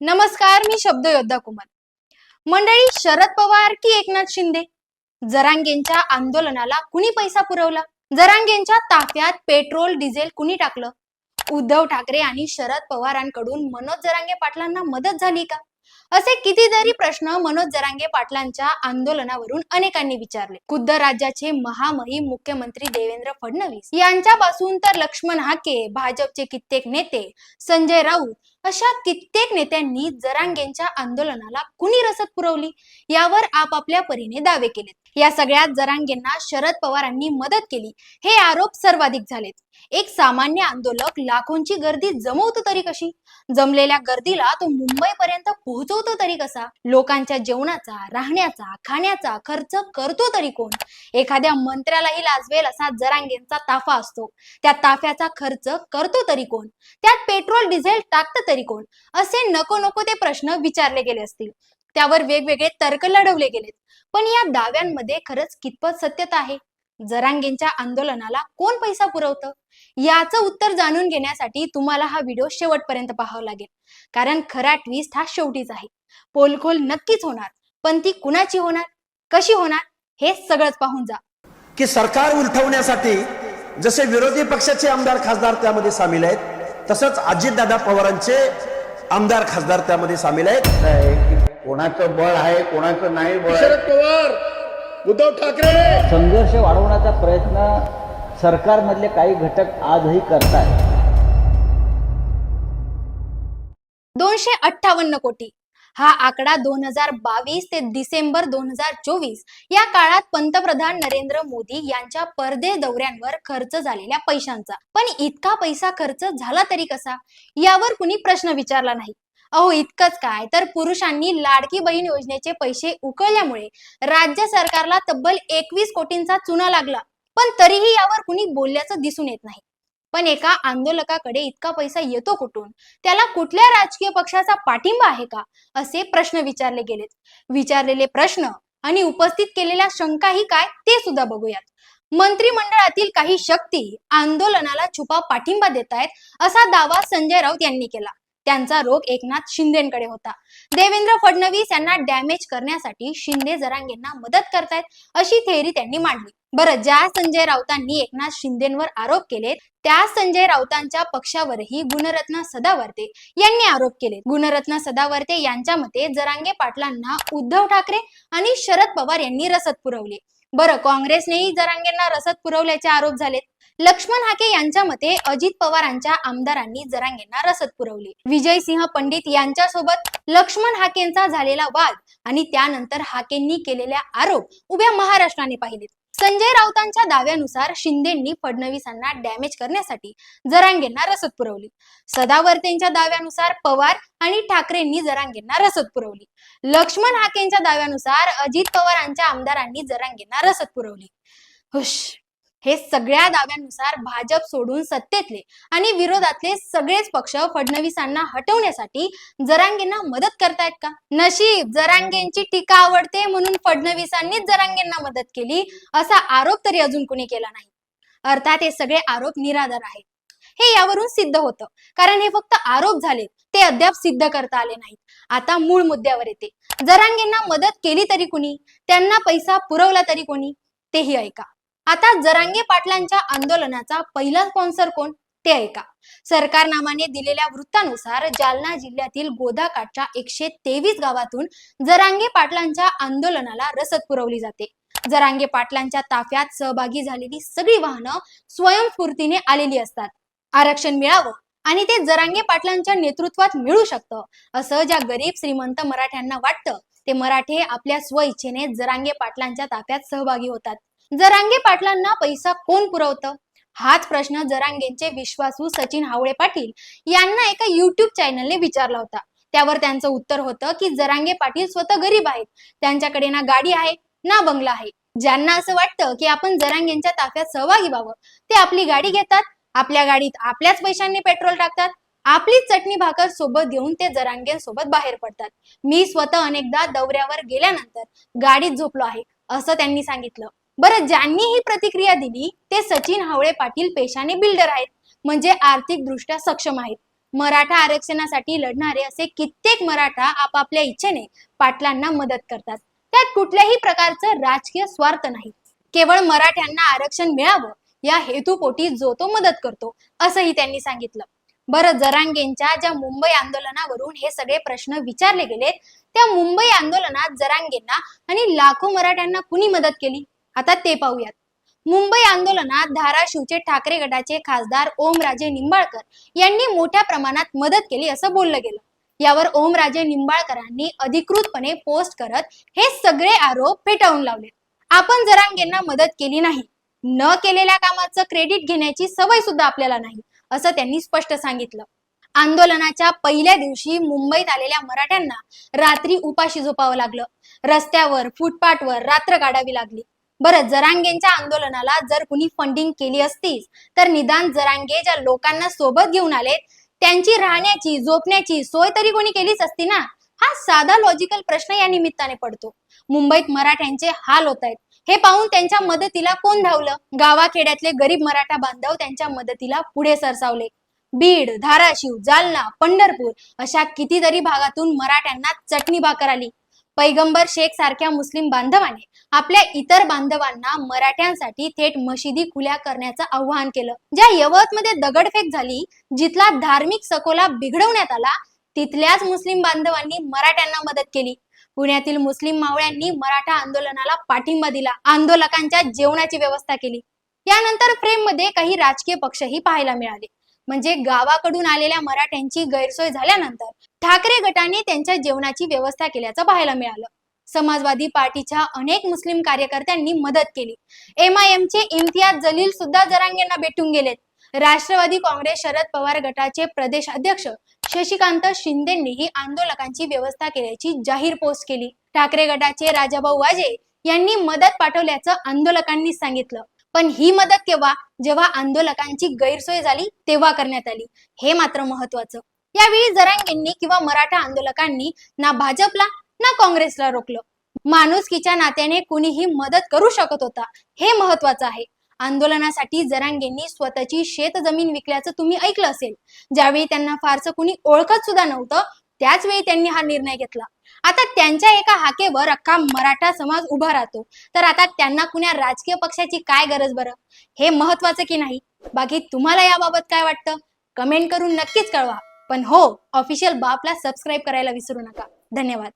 नमस्कार मी शब्द योद्धा कुमार मंडळी शरद पवार की एकनाथ शिंदे? जरांगेंच्या आंदोलनाला कुणी पैसा पुरवला? जरांगेंच्या ताफ्यात पेट्रोल डिझेल कुणी टाकलं? उद्धव ठाकरे आणि शरद पवारांकडून मनोज जरांगे पाटलांना मदत झाली का? असे कितीतरी प्रश्न मनोज जरांगे पाटलांच्या आंदोलनावरून अनेकांनी विचारले. खुद्द राज्याचे महामहिम मुख्यमंत्री देवेंद्र फडणवीस. यांच्यापासून तर लक्ष्मण हाके भाजपचे कित्येक नेते संजय राऊत अशा कित्येक नेत्यांनी जरांगेंच्या आंदोलनाला कुणी रसद पुरवली? यावर आपापल्या परीने दावे केलेत. या सगळ्यात जरांगेंना शरद पवारांनी मदत केली. हे आरोप सर्वाधिक झालेत. एक सामान्य आंदोलक लाखोंची गर्दी जमवतो तरी कशी? जमलेल्या गर्दीला तो मुंबईपर्यंत पोहोचवतो तरी कसा? लोकांच्या जेवणाचा राहण्याचा खाण्याचा खर्च करतो तरी कोण? एखाद्या मंत्र्यालाही लाजवेल असा जरांगेंचा ताफा असतो. त्या ताफ्याचा खर्च करतो तरी कोण? त्यात पेट्रोल डिझेल टाकतं तरी कोण? असे नको नको ते प्रश्न विचारले गेले असतील. त्यावर वेगवेगळे तर्क लढवले गेलेत. पण या दाव्यांमध्ये खरंच कितपत सत्यता आहे? जरांगेंच्या आंदोलनाला कोण पैसा पुरवतं? याचं उत्तर जाणून घेण्यासाठी तुम्हाला हा व्हिडिओ शेवटपर्यंत पाहावा लागेल. कारण खरा ट्विस्ट हा शेवटीच आहे. पोलखोल नक्कीच होणार पण ती कुणाची होणार? कशी होणार? हे सगळंच पाहून जा. की सरकार उलटवण्यासाठी जसे विरोधी पक्षाचे आमदार खासदार त्यामध्ये सामील आहेत तसंच अजितदादा पवारांचे आमदार खासदार त्यामध्ये सामील आहेत. कोणाचं बळ आहे कोणाचं नाही बळ. शरद पवार उद्धव ठाकरे. संघर्ष वाढवण्याचा प्रयत्न सरकारमधले काही घटक आजही करतायत. दोनशे अठ्ठावन्न कोटी. हा आकडा दोन हजार बावीस ते डिसेंबर दोन हजार चोवीस या काळात पंतप्रधान नरेंद्र मोदी यांच्या परदेश दौऱ्यांवर खर्च झालेल्या पैशांचा. पण इतका पैसा खर्च झाला तरी कसा? यावर कुणी प्रश्न विचारला नाही. अहो इतकंच काय? तर पुरुषांनी लाडकी बहीण योजनेचे पैसे उकळल्यामुळे राज्य सरकारला तब्बल एकवीस कोटींचा चुना लागला. पण तरीही यावर कुणी बोलल्याचं दिसून येत नाही. पण एका आंदोलकाकडे इतका पैसा येतो कुठून? त्याला कुठल्या राजकीय पक्षाचा पाठिंबा आहे का? असे प्रश्न विचारले गेलेत. विचारलेले प्रश्न आणि उपस्थित केलेल्या शंकाही काय ते सुद्धा बघूयात. मंत्रिमंडळातील काही शक्ती आंदोलनाला छुपा पाठिंबा देत आहेत असा दावा संजय राऊत यांनी केला. त्यांचा रोग एकनाथ शिंदेकडे होता. देवेंद्र फडणवीस यांना डॅमेज करण्यासाठी शिंदे जरांगेंना मदत करतायत अशी थेअरी त्यांनी मांडली. बरं ज्या संजय राऊतांनी एकनाथ शिंदेवर आरोप केलेत त्या संजय राऊतांच्या पक्षावरही गुणरत्न सदावर्ते यांनी आरोप केले गुणरत्न सदावर्ते यांच्या मते जरांगे पाटलांना उद्धव ठाकरे आणि शरद पवार यांनी रसद पुरवले. बरं काँग्रेसनेही जरांगेंना रसद पुरवल्याचे आरोप झालेत. लक्ष्मण हाके यांच्या मते अजित पवारांच्या आमदारांनी जरांगेंना रसद पुरवली. विजयसिंह पंडित यांच्यासोबत लक्ष्मण हाकेंचा झालेला वाद आणि त्यानंतर हाकेंनी केलेल्या आरोप उभ्या महाराष्ट्राने पाहिलेत. संजय राऊतांच्या दाव्यानुसार शिंदेंनी फडणवीसांना डॅमेज करण्यासाठी जरांगेंना रसद पुरवली. सदावर्तेंच्या दाव्यानुसार पवार आणि ठाकरेंनी जरांगेंना रसद पुरवली. लक्ष्मण हाकेंच्या दाव्यानुसार अजित पवारांच्या आमदारांनी जरांगेंना रसद पुरवली. हुश. हे सगळ्या दाव्यांनुसार भाजप सोडून सत्तेतले आणि विरोधातले सगळेच पक्ष फडणवीसांना हटवण्यासाठी जरांगेंना मदत करतायत का? नशीब जरांगेंची टीका आवडते म्हणून फडणवीसांनीच जरांगेंना मदत केली असा आरोप तरी अजून कुणी केला नाही. अर्थात हे सगळे आरोप निराधार आहेत. हे यावरून सिद्ध होतं. कारण हे फक्त आरोप झालेत. ते अद्याप सिद्ध करता आले नाहीत. आता मूळ मुद्द्यावर येते. जरांगेंना मदत केली तरी कुणी? त्यांना पैसा पुरवला तरी कोणी? तेही ऐका. आता जरांगे पाटलांच्या आंदोलनाचा पहिला स्पॉन्सर कोण? ते ऐका. सरकारनामाने दिलेल्या वृत्तानुसार जालना जिल्ह्यातील गोदाकाठच्या एकशे तेवीस गावातून जरांगे पाटलांच्या आंदोलनाला रसद पुरवली जाते. जरांगे पाटलांच्या ताफ्यात सहभागी झालेली सगळी वाहनं स्वयंस्फूर्तीने आलेली असतात. आरक्षण मिळावं आणि ते जरांगे पाटलांच्या नेतृत्वात मिळू शकतं असं ज्या गरीब श्रीमंत मराठ्यांना वाटतं ते मराठे आपल्या स्वइच्छेने जरांगे पाटलांच्या ताफ्यात सहभागी होतात. जरांगे पाटलांना पैसा कोण पुरवतं? हाच प्रश्न जरांगेंचे विश्वासू सचिन हावळे पाटील यांना एका युट्यूब चॅनलने विचारला होता. त्यावर त्यांचं उत्तर होतं की जरांगे पाटील स्वतः गरीब आहेत. त्यांच्याकडे ना गाडी आहे ना बंगला आहे. ज्यांना असं वाटतं की आपण जरांगेंच्या ताफ्यात सहभागी व्हावं ते आपली गाडी घेतात. आपल्या गाडीत आपल्याच पैशांनी पेट्रोल टाकतात. आपलीच चटणी भाकर सोबत घेऊन ते जरांगेंसोबत बाहेर पडतात. मी स्वतः अनेकदा दौऱ्यावर गेल्यानंतर गाडीत झोपलो आहे असं त्यांनी सांगितलं. बरं ज्यांनी ही प्रतिक्रिया दिली ते सचिन हावळे पाटील पेशाने बिल्डर आहेत. म्हणजे आर्थिक दृष्ट्या सक्षम आहेत. मराठा आरक्षणासाठी लढणारे असे कित्येक मराठा आपापल्या इच्छेने पाटलांना मदत करतात. त्यात कुठल्याही प्रकारचं राजकीय स्वार्थ नाही. केवळ मराठ्यांना आरक्षण मिळावं या हेतूपोटी जो तो मदत करतो असंही त्यांनी सांगितलं. बरं जरांगेंच्या ज्या मुंबई आंदोलनावरून हे सगळे प्रश्न विचारले गेलेत त्या मुंबई आंदोलनात जरांगेंना आणि लाखो मराठ्यांना कुणी मदत केली? आता ते पाहूयात. मुंबई आंदोलनात धाराशिवचे ठाकरे गटाचे खासदार ओमराजे निंबाळकर यांनी मोठ्या प्रमाणात मदत केली असं बोललं गेलं. यावर ओमराजे निंबाळकरांनी अधिकृतपणे पोस्ट करत हे सगळे आरोप फेटाळून लावले. आपण जरांगेंना मदत केली नाही. न केलेल्या कामाचं क्रेडिट घेण्याची सवय सुद्धा आपल्याला नाही असं त्यांनी स्पष्ट सांगितलं. आंदोलनाच्या पहिल्या दिवशी मुंबईत आलेल्या मराठ्यांना रात्री उपाशी झोपावं लागलं. रस्त्यावर फुटपाथवर रात्र काढावी लागली. बरं जरांगेंच्या आंदोलनाला जर कुणी फंडिंग केली असतीच तर निदान जरांगे ज्या लोकांना सोबत घेऊन आलेत त्यांची राहण्याची झोपण्याची सोय तरी कोणी केलीच असती ना? हा साधा लॉजिकल प्रश्न या निमित्ताने पडतो. मुंबईत मराठ्यांचे हाल होत आहेत हे पाहून त्यांच्या मदतीला कोण धावलं? गावाखेड्यातले गरीब मराठा बांधव त्यांच्या मदतीला पुढे सरसावले. बीड धाराशिव जालना पंढरपूर अशा कितीतरी भागातून मराठ्यांना चटणी भाकर आली. पैगंबर शेख सारख्या मुस्लिम बांधवाने आपल्या इतर बांधवांना मराठ्यांसाठी थेट मशिदी खुल्या करण्याचं आव्हान केलं. ज्या यवतमध्ये दगडफेक झाली जिथला धार्मिक सकोला बिघडवण्यात आला तिथल्याच मुस्लिम बांधवांनी मराठ्यांना मदत केली. पुण्यातील मुस्लिम मावळ्यांनी मराठा आंदोलनाला पाठिंबा दिला आंदोलकांच्या जेवणाची व्यवस्था केली. यानंतर फ्रेममध्ये काही राजकीय पक्षही पाहायला मिळाले. म्हणजे गावाकडून आलेल्या मराठ्यांची गैरसोय झाल्यानंतर ठाकरे गटाने त्यांच्या जेवणाची व्यवस्था केल्याचं पाहायला मिळालं. समाजवादी पार्टीच्या अनेक मुस्लिम कार्यकर्त्यांनी मदत केली. एम आय एम चे इम्तियाज जलील सुद्धा जरांगेंना भेटून गेलेत. राष्ट्रवादी काँग्रेस शरद पवार गटाचे प्रदेश अध्यक्ष शशिकांत शिंदेंनीही आंदोलकांची व्यवस्था केल्याची जाहीर पोस्ट केली. ठाकरे गटाचे राजाभाऊ वाजे यांनी मदत पाठवल्याचं आंदोलकांनी सांगितलं. पण ही मदत केव्हा? जेव्हा आंदोलकांची गैरसोय झाली तेव्हा करण्यात आली. हे मात्र महत्वाचं. यावेळी जरांगेंनी किंवा मराठा आंदोलकांनी ना भाजपला ना काँग्रेसला रोखलं. माणुसकीच्या नात्याने कुणीही मदत करू शकत होता. हे महत्वाचं आहे. आंदोलनासाठी जरांगेंनी स्वतःची शेत जमीन विकल्याचं तुम्ही ऐकलं असेल. ज्यावेळी त्यांना फारसं कुणी ओळखत सुद्धा नव्हतं त्याच वेळी त्यांनी हा निर्णय घेतला. आता त्यांच्या एका हाकेवर अख्खा मराठा समाज उभा राहतो. तर आता त्यांना कुण्या राजकीय पक्षाची काय गरज बरं? हे महत्वाचं की नाही? बाकी तुम्हाला याबाबत काय वाटतं? कमेंट करून नक्कीच कळवा. पण हो ऑफिशियल बापला सबस्क्राईब करायला विसरू नका. धन्यवाद.